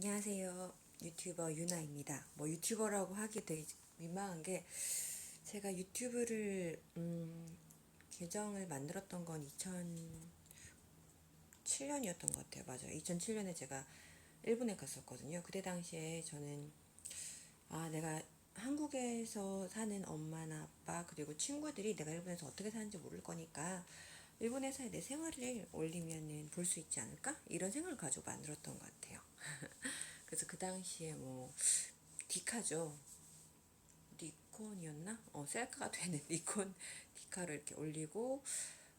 안녕하세요. 유튜버 유나입니다. 뭐 유튜버라고 하기 되게 민망한 게 제가 유튜브를 음, 계정을 만들었던 건 2007년이었던 것 같아요. 맞아요. 2007년에 제가 일본에 갔었거든요. 그때 당시에 저는 아 내가 한국에서 사는 엄마나 아빠 그리고 친구들이 내가 일본에서 어떻게 사는지 모를 거니까 일본에서의 내 생활을 올리면은 볼 수 있지 않을까? 이런 생각을 가지고 만들었던 것 같아요. 그래서 그 당시에 뭐 디카죠. 니콘이었나? 어, 셀카가 되는 니콘 디카를 이렇게 올리고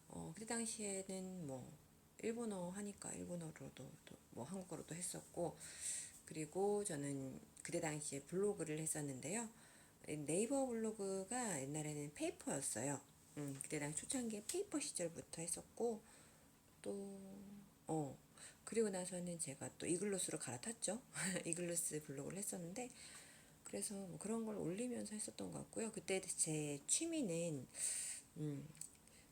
어, 그때 당시에는 뭐 일본어 하니까 일본어로도 또뭐 한국어로도 했었고 그리고 저는 그때 당시에 블로그를 했었는데요. 네이버 블로그가 옛날에는 페이퍼였어요. 음, 그때 당시 초창기에 페이퍼 시절부터 했었고 또 어, 그리고 나서는 제가 또 이글루스로 갈아탔죠. 이글루스 블로그를 했었는데 그래서 뭐 그런 걸 올리면서 했었던 것 같고요. 그때 제 취미는 음,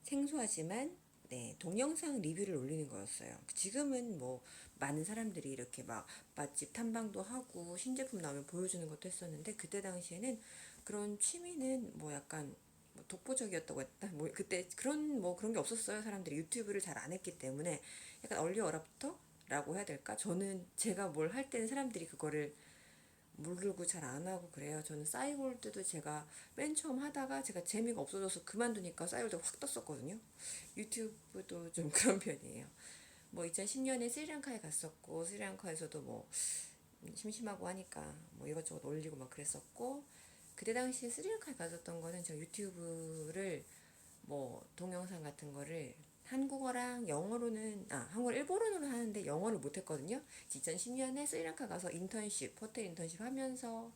생소하지만 네, 동영상 리뷰를 올리는 거였어요. 지금은 뭐 많은 사람들이 이렇게 막 맛집 탐방도 하고 신제품 나오면 보여주는 것도 했었는데 그때 당시에는 그런 취미는 뭐 약간 뭐 독보적이었다고 했다. 뭐 그때 그런 뭐 그런 게 없었어요. 사람들이 유튜브를 잘 안 했기 때문에 약간 얼리 어랍터라고 해야 될까? 저는 제가 뭘 할 때는 사람들이 그거를 모르고 잘 안 하고 그래요. 저는 싸이골드도 제가 맨 처음 하다가 제가 재미가 없어져서 그만두니까 싸이골드가 확 떴었거든요. 유튜브도 좀 그런 편이에요. 뭐 2010년에 스리랑카에 갔었고 스리랑카에서도 뭐 심심하고 하니까 뭐 이것저것 올리고 막 그랬었고 그때 당시에 스리랑카에 갔었던 거는 제가 유튜브를 뭐 동영상 같은 거를 한국어랑 영어로는 아 한국어 일본어로는 하는데 영어를 못했거든요. 2010년에 스리랑카 가서 인턴십 호텔 인턴십 하면서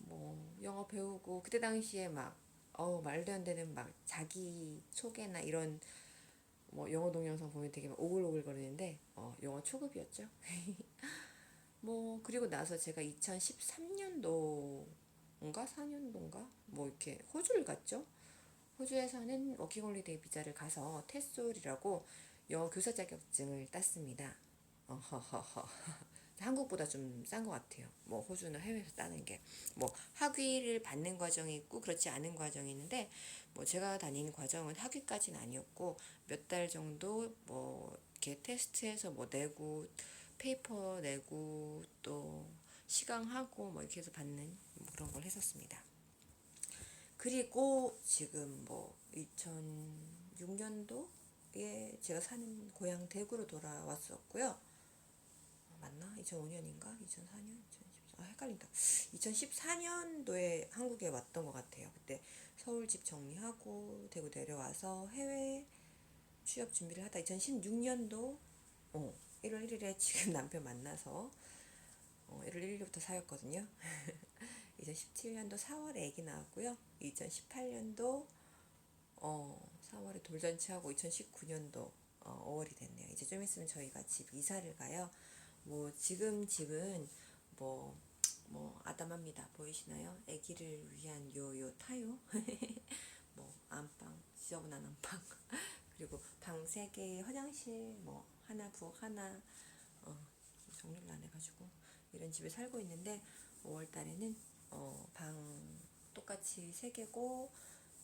뭐 영어 배우고 그때 당시에 막 어 말도 안 되는 막 자기 소개나 이런 뭐 영어 동영상 보면 되게 막 오글오글 거리는데 어 영어 초급이었죠. 뭐 그리고 나서 제가 2013년도 인가 4년도인가 뭐 이렇게 호주를 갔죠. 호주에 서는 워킹홀리데이 비자를 가서 테솔이라고 영어 교사 자격증을 땄습니다. 어허허허. 한국보다 좀 싼 것 같아요. 뭐 호주는 해외에서 따는 게 뭐 학위를 받는 과정이 있고 그렇지 않은 과정이 있는데 뭐 제가 다닌 과정은 학위까지는 아니었고 몇 달 정도 뭐 이렇게 테스트해서 뭐 내고 페이퍼 내고 또 시강하고 뭐 이렇게 해서 받는 뭐 그런 걸 했었습니다. 그리고 지금 뭐 2006년도에 제가 사는 고향 대구로 돌아왔었고요. 어, 맞나? 2005년인가? 2004년? 2014? 아, 헷갈린다. 2014년도에 한국에 왔던 것 같아요. 그때 서울 집 정리하고 대구 내려와서 해외 취업 준비를 하다 2016년도 어, 1월 1일에 지금 남편 만나서 어, 1월 1일부터 사였거든요. 2017년도 4월에 아기 나왔고요. 2018년도 어, 4월에 돌잔치하고 2019년도 어, 5월이 됐네요. 이제 좀 있으면 저희가 집 이사를 가요. 뭐 지금 집은 뭐, 뭐 아담합니다. 보이시나요? 아기를 위한 요요 타요. 뭐 안방, 지저분한 안방. 그리고 방세 개, 화장실 뭐 하나 부엌 하나 어, 정리를 안 해가지고 이런 집에 살고 있는데 5월 달에는 어, 방 똑같이 세 개고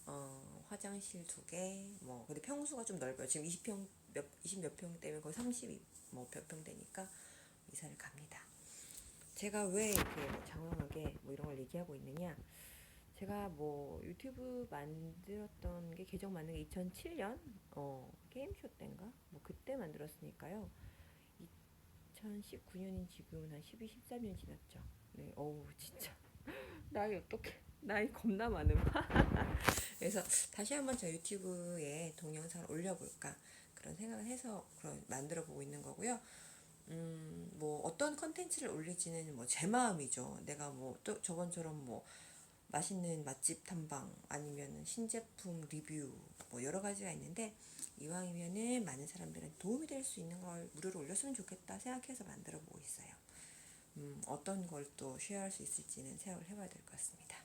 어, 화장실 두 개, 뭐 근데 평수가 좀 넓어요. 지금 20평 몇 20 몇 평 때문에 거의 30뭐몇 평 되니까 이사를 갑니다. 제가 왜 이렇게 뭐 장황하게 뭐 이런 걸 얘기하고 있느냐? 제가 뭐 유튜브 만들었던 게 계정 만든 게 2007년 어, 게임쇼 때인가? 뭐 그때 만들었으니까요. 2019년인 지금은 한 12, 13년 지났죠. 네, 어우 진짜 나이 어떻게 나이 겁나 많음. 그래서 다시 한번 저 유튜브에 동영상을 올려볼까 그런 생각을 해서 그런 만들어 보고 있는 거고요. 음, 뭐 어떤 컨텐츠를 올릴지는 뭐 제 마음이죠. 내가 뭐 또 저번처럼 뭐 맛있는 맛집 탐방 아니면 신제품 리뷰 뭐 여러 가지가 있는데 이왕이면은 많은 사람들은 도움이 될 수 있는 걸 무료로 올렸으면 좋겠다 생각해서 만들어 보고 있어요. 음, 어떤 걸 또 쉐어할 수 있을지는 생각을 해봐야 될 것 같습니다.